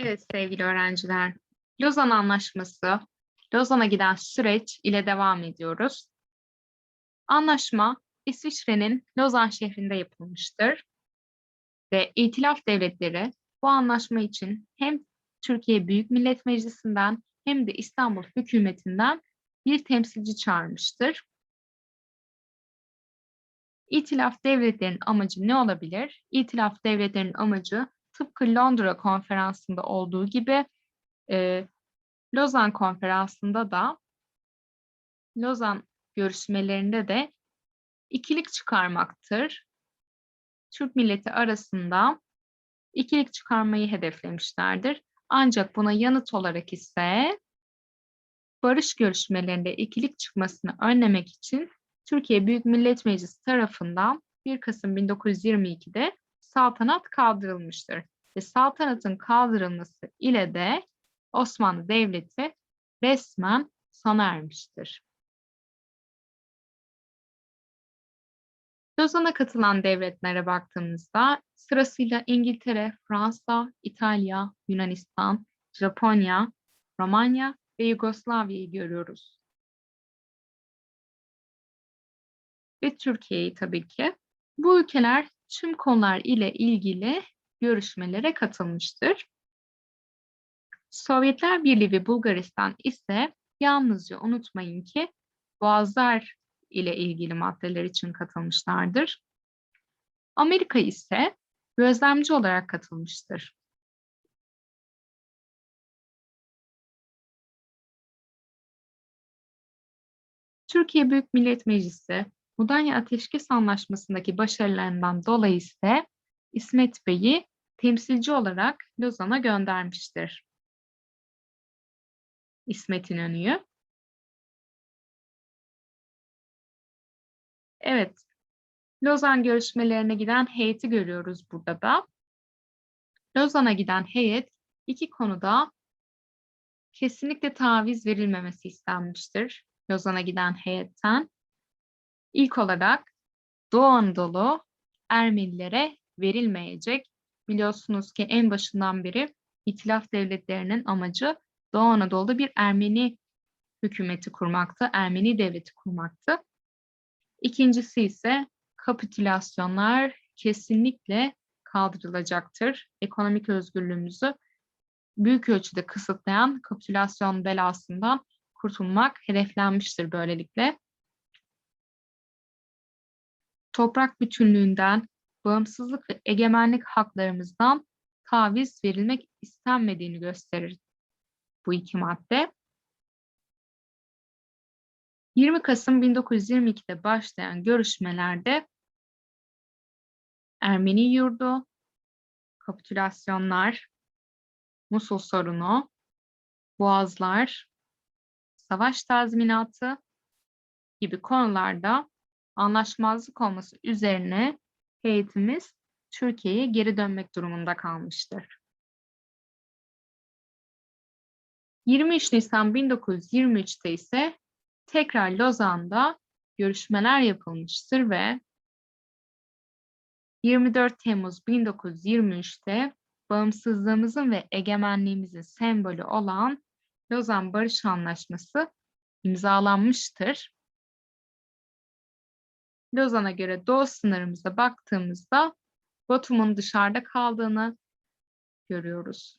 Evet sevgili öğrenciler, Lozan Anlaşması, Lozan'a giden süreç ile devam ediyoruz. Anlaşma İsviçre'nin Lozan şehrinde yapılmıştır ve İtilaf Devletleri bu anlaşma için hem Türkiye Büyük Millet Meclisi'nden hem de İstanbul hükümetinden bir temsilci çağırmıştır. İtilaf devletlerinin amacı ne olabilir? İtilaf devletlerinin amacı tıpkı Londra konferansında olduğu gibi e, Lozan konferansında da Lozan görüşmelerinde de ikilik çıkarmaktır. Türk milleti arasında ikilik çıkarmayı hedeflemişlerdir. Ancak buna yanıt olarak ise barış görüşmelerinde ikilik çıkmasını önlemek için Türkiye Büyük Millet Meclisi tarafından 1 Kasım 1922'de saltanat kaldırılmıştır. Ve saltanatın kaldırılması ile de Osmanlı Devleti resmen sona ermiştir. Lozan'a katılan devletlere baktığımızda sırasıyla İngiltere, Fransa, İtalya, Yunanistan, Japonya, Romanya ve Yugoslavya'yı görüyoruz. Ve Türkiye'yi tabii ki. Bu ülkeler tüm konular ile ilgili görüşmelere katılmıştır. Sovyetler Birliği ve Bulgaristan ise yalnızca unutmayın ki boğazlar ile ilgili maddeler için katılmışlardır. Amerika ise gözlemci olarak katılmıştır. Türkiye Büyük Millet Meclisi Mudanya Ateşkes Anlaşması'ndaki başarılarından dolayı ise İsmet Bey'i temsilci olarak Lozan'a göndermiştir. İsmet İnönü'yü. Evet, Lozan görüşmelerine giden heyeti görüyoruz burada da. Lozan'a giden heyet iki konuda kesinlikle taviz verilmemesi istenmiştir. Lozan'a giden heyetten. İlk olarak Doğu Anadolu Ermenilere verilmeyecek. Biliyorsunuz ki en başından beri İtilaf devletlerinin amacı Doğu Anadolu'da bir Ermeni hükümeti kurmaktı, Ermeni devleti kurmaktı. İkincisi ise kapitülasyonlar kesinlikle kaldırılacaktır. Ekonomik özgürlüğümüzü büyük ölçüde kısıtlayan kapitülasyon belasından kurtulmak hedeflenmiştir böylelikle. Toprak bütünlüğünden, bağımsızlık ve egemenlik haklarımızdan taviz verilmek istenmediğini gösterir bu iki madde. 20 Kasım 1922'de başlayan görüşmelerde Ermeni yurdu, kapitülasyonlar, Musul sorunu, boğazlar, savaş tazminatı gibi konularda anlaşmazlık olması üzerine heyetimiz Türkiye'ye geri dönmek durumunda kalmıştır. 23 Nisan 1923'te ise tekrar Lozan'da görüşmeler yapılmıştır ve 24 Temmuz 1923'te bağımsızlığımızın ve egemenliğimizin sembolü olan Lozan Barış Anlaşması imzalanmıştır. Lozan'a göre doğu sınırımıza baktığımızda Batum'un dışarıda kaldığını görüyoruz.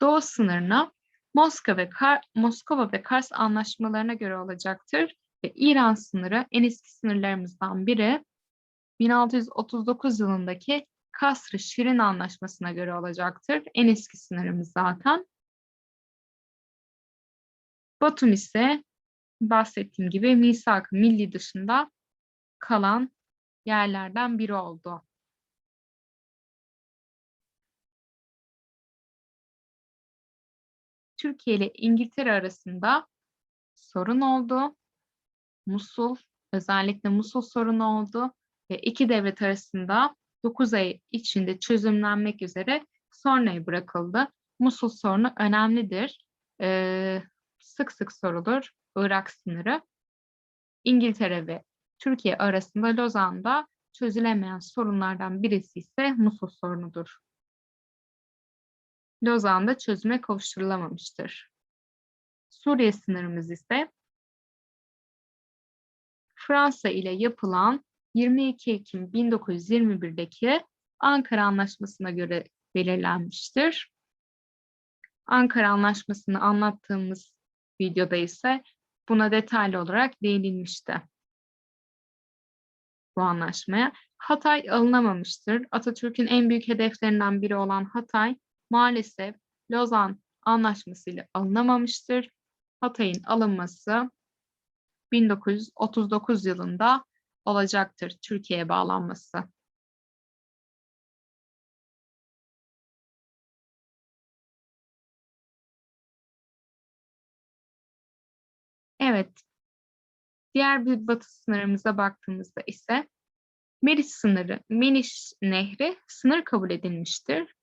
Doğu sınırına Moskova ve, Kar Moskova ve Kars anlaşmalarına göre olacaktır ve İran sınırı en eski sınırlarımızdan biri 1639 yılındaki Kasr-ı Şirin Anlaşması'na göre olacaktır. En eski sınırımız zaten. Batum ise bahsettiğim gibi misak milli dışında kalan yerlerden biri oldu. Türkiye ile İngiltere arasında sorun oldu. Musul, özellikle Musul sorunu oldu ve iki devlet arasında 9 ay içinde çözümlenmek üzere sonraya bırakıldı. Musul sorunu önemlidir. Ee, sık sık sorulur. Irak sınırı. İngiltere ve Türkiye arasında Lozan'da çözülemeyen sorunlardan birisi ise Musul sorunudur. Lozan'da çözüme kavuşturulamamıştır. Suriye sınırımız ise Fransa ile yapılan 22 Ekim 1921'deki Ankara Anlaşması'na göre belirlenmiştir. Ankara Anlaşması'nı anlattığımız videoda ise buna detaylı olarak değinilmişti. Bu anlaşmaya. Hatay alınamamıştır. Atatürk'ün en büyük hedeflerinden biri olan Hatay maalesef Lozan Anlaşması ile alınamamıştır. Hatay'ın alınması 1939 yılında olacaktır Türkiye'ye bağlanması. Evet. Diğer bir batı sınırımıza baktığımızda ise Meriç sınırı, Meniş Nehri sınır kabul edilmiştir.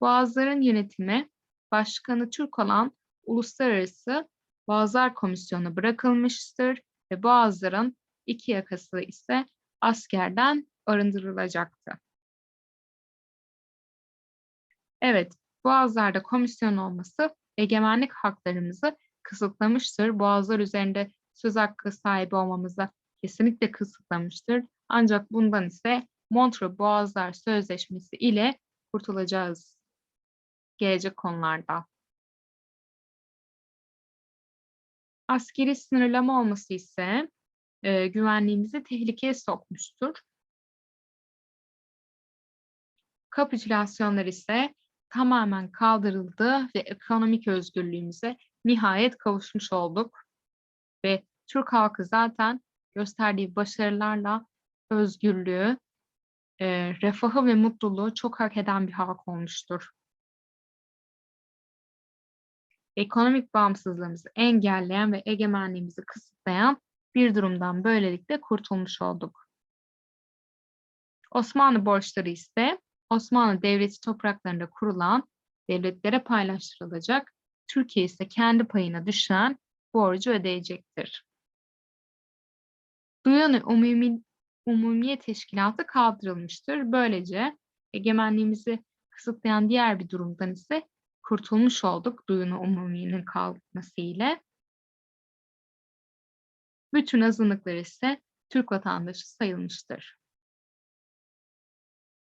Boğazların yönetimi başkanı Türk olan Uluslararası Boğazlar Komisyonu bırakılmıştır ve Boğazların iki yakası ise askerden arındırılacaktı. Evet, Boğazlarda komisyon olması egemenlik haklarımızı kısıtlamıştır. Boğazlar üzerinde söz hakkı sahibi olmamızı kesinlikle kısıtlamıştır. Ancak bundan ise Montreux Boğazlar Sözleşmesi ile kurtulacağız gelecek konularda. Askeri sınırlama olması ise e, güvenliğimizi tehlikeye sokmuştur. Kapitülasyonlar ise tamamen kaldırıldı ve ekonomik özgürlüğümüze nihayet kavuşmuş olduk. Ve Türk halkı zaten gösterdiği başarılarla özgürlüğü, e, refahı ve mutluluğu çok hak eden bir halk olmuştur. Ekonomik bağımsızlığımızı engelleyen ve egemenliğimizi kısıtlayan bir durumdan böylelikle kurtulmuş olduk. Osmanlı borçları ise Osmanlı Devleti topraklarında kurulan devletlere paylaştırılacak, Türkiye ise kendi payına düşen borcu ödeyecektir. Duyanı Umumi, Umumiye Teşkilatı kaldırılmıştır. Böylece egemenliğimizi kısıtlayan diğer bir durumdan ise kurtulmuş olduk Duyunu Umumiye'nin kalkması ile. Bütün azınlıklar ise Türk vatandaşı sayılmıştır.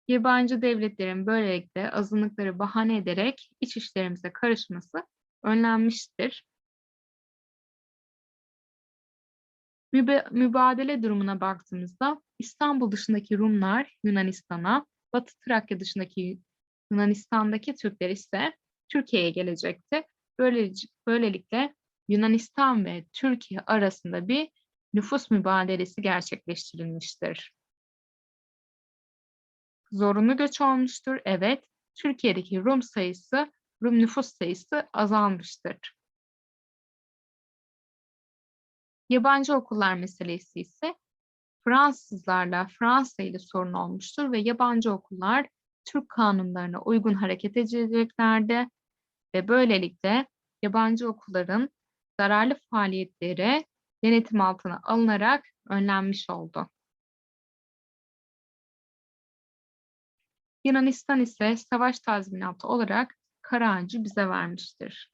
Yabancı devletlerin böylelikle azınlıkları bahane ederek iç işlerimize karışması önlenmiştir. Mübe mübadele durumuna baktığımızda İstanbul dışındaki Rumlar Yunanistan'a, Batı Trakya dışındaki Yunanistan'daki Türkler ise Türkiye'ye gelecekti. Böylelikle Yunanistan ve Türkiye arasında bir nüfus mübadelesi gerçekleştirilmiştir. Zorunlu göç olmuştur. Evet, Türkiye'deki Rum sayısı, Rum nüfus sayısı azalmıştır. Yabancı okullar meselesi ise Fransızlarla Fransa ile sorun olmuştur ve yabancı okullar Türk kanunlarına uygun hareket edeceklerdi ve böylelikle yabancı okulların zararlı faaliyetleri denetim altına alınarak önlenmiş oldu. Yunanistan ise savaş tazminatı olarak Karahan'cı bize vermiştir.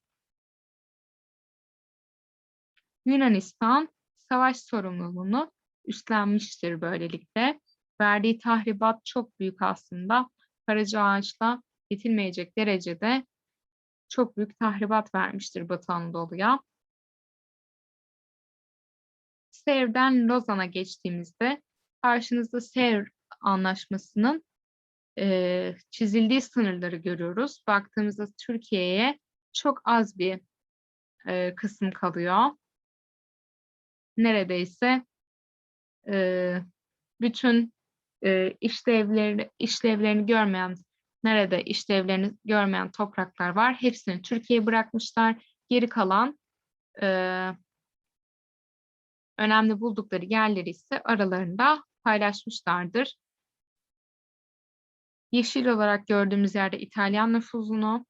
Yunanistan savaş sorumluluğunu üstlenmiştir böylelikle. Verdiği tahribat çok büyük aslında. Karacaağaç'la yetinmeyecek derecede çok büyük tahribat vermiştir Batı Anadolu'ya. Sevr'den Lozan'a geçtiğimizde karşınızda Sevr Anlaşması'nın e, çizildiği sınırları görüyoruz. Baktığımızda Türkiye'ye çok az bir e, kısım kalıyor. Neredeyse e, bütün e, işlevlerini, işlevlerini görmeyen, nerede işlevlerini görmeyen topraklar var. Hepsini Türkiye'ye bırakmışlar. Geri kalan e, önemli buldukları yerleri ise aralarında paylaşmışlardır. Yeşil olarak gördüğümüz yerde İtalyan nüfuzunu,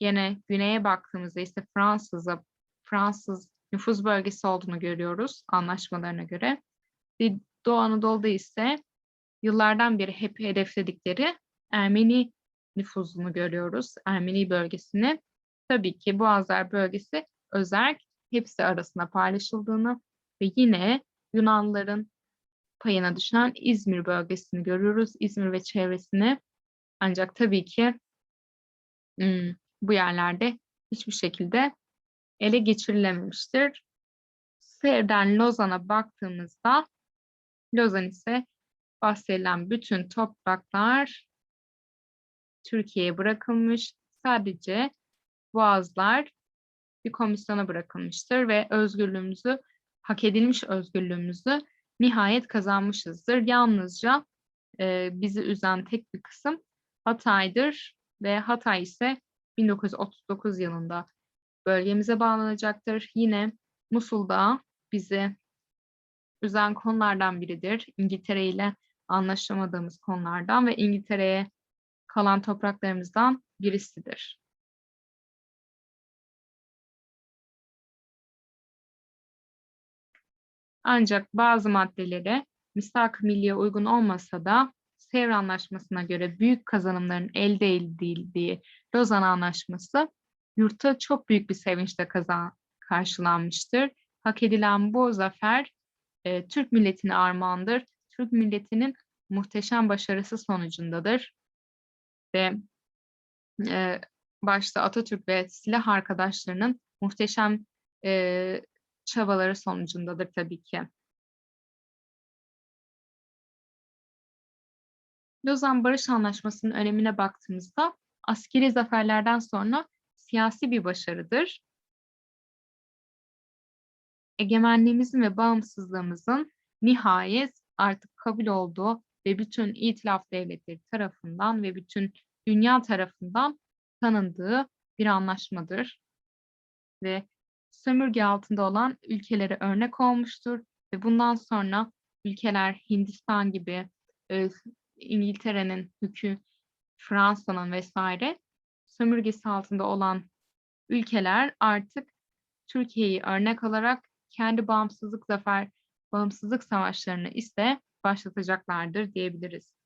yine güneye baktığımızda ise Fransız'a, Fransız nüfuz bölgesi olduğunu görüyoruz anlaşmalarına göre. Doğu Anadolu'da ise yıllardan beri hep hedefledikleri Ermeni nüfuzunu görüyoruz. Ermeni bölgesini. Tabii ki Boğazlar bölgesi özerk hepsi arasında paylaşıldığını ve yine Yunanlıların payına düşen İzmir bölgesini görüyoruz. İzmir ve çevresini. Ancak tabii ki ım, bu yerlerde hiçbir şekilde ele geçirilememiştir. Sevr'den Lozan'a baktığımızda Lozan ise bahsedilen bütün topraklar Türkiye'ye bırakılmış. Sadece boğazlar bir komisyona bırakılmıştır ve özgürlüğümüzü, hak edilmiş özgürlüğümüzü nihayet kazanmışızdır. Yalnızca e, bizi üzen tek bir kısım Hatay'dır ve Hatay ise 1939 yılında bölgemize bağlanacaktır. Yine Musul'da bizi üzen konulardan biridir. İngiltere ile anlaşamadığımız konulardan ve İngiltere'ye kalan topraklarımızdan birisidir. Ancak bazı maddeleri misak milliye uygun olmasa da Sevr Anlaşması'na göre büyük kazanımların elde edildiği Lozan Anlaşması yurtta çok büyük bir sevinçle kazan karşılanmıştır. Hak edilen bu zafer e, Türk milletine armağandır. Türk milletinin muhteşem başarısı sonucundadır. Ve e, başta Atatürk ve silah arkadaşlarının muhteşem e, çabaları sonucundadır tabii ki. Lozan Barış Anlaşması'nın önemine baktığımızda askeri zaferlerden sonra siyasi bir başarıdır. Egemenliğimizin ve bağımsızlığımızın nihayet artık kabul olduğu ve bütün itilaf devletleri tarafından ve bütün dünya tarafından tanındığı bir anlaşmadır. Ve sömürge altında olan ülkelere örnek olmuştur ve bundan sonra ülkeler Hindistan gibi, e, İngiltere'nin hükü, Fransa'nın vesaire sömürgesi altında olan ülkeler artık Türkiye'yi örnek alarak kendi bağımsızlık zafer, bağımsızlık savaşlarını ise başlatacaklardır diyebiliriz.